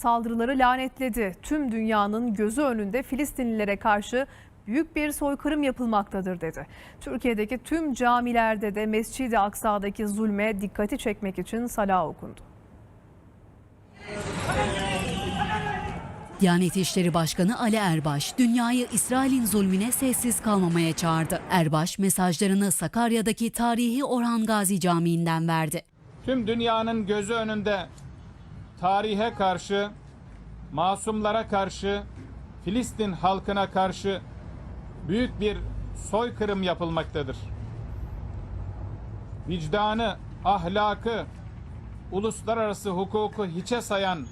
Saldırıları lanetledi. Tüm dünyanın gözü önünde Filistinlilere karşı büyük bir soykırım yapılmaktadır dedi. Türkiye'deki tüm camilerde de Mescid-i Aksa'daki zulme dikkati çekmek için salah okundu. Diyanet İşleri Başkanı Ali Erbaş, dünyayı İsrail'in zulmüne sessiz kalmamaya çağırdı. Erbaş, mesajlarını Sakarya'daki tarihi Orhan Gazi Camii'nden verdi. Tüm dünyanın gözü önünde tarihe karşı, masumlara karşı, Filistin halkına karşı büyük bir soykırım yapılmaktadır. Vicdanı, ahlakı, uluslararası hukuku hiçe sayan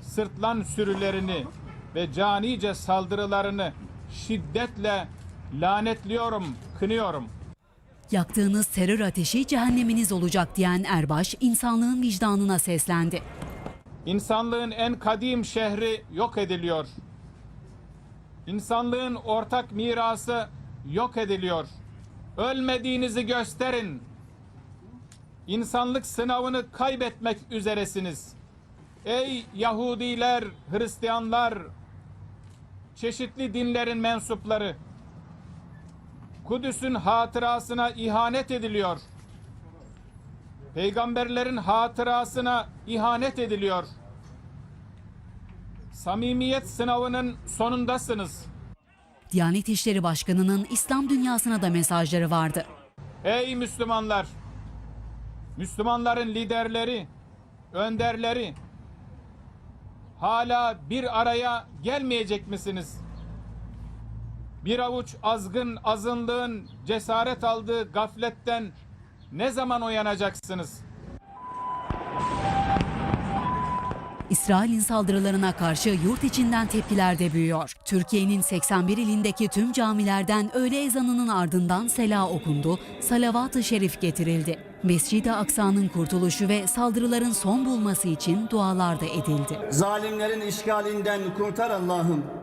sırtlan sürülerini ve canice saldırılarını şiddetle lanetliyorum, kınıyorum. Yaktığınız terör ateşi cehenneminiz olacak diyen Erbaş, insanlığın vicdanına seslendi. İnsanlığın en kadim şehri yok ediliyor. İnsanlığın ortak mirası yok ediliyor. Ölmediğinizi gösterin. İnsanlık sınavını kaybetmek üzeresiniz. Ey Yahudiler, Hristiyanlar, çeşitli dinlerin mensupları. Kudüs'ün hatırasına ihanet ediliyor. Peygamberlerin hatırasına ihanet ediliyor. Samimiyet sınavının sonundasınız. Diyanet İşleri Başkanı'nın İslam dünyasına da mesajları vardı. Ey Müslümanlar! Müslümanların liderleri, önderleri hala bir araya gelmeyecek misiniz? Bir avuç azgın azınlığın cesaret aldığı gafletten ne zaman uyanacaksınız? İsrail'in saldırılarına karşı yurt içinden tepkiler de büyüyor. Türkiye'nin 81 ilindeki tüm camilerden öğle ezanının ardından sela okundu, salavat-ı şerif getirildi. Mescid-i Aksa'nın kurtuluşu ve saldırıların son bulması için dualar da edildi. Zalimlerin işgalinden kurtar Allah'ım.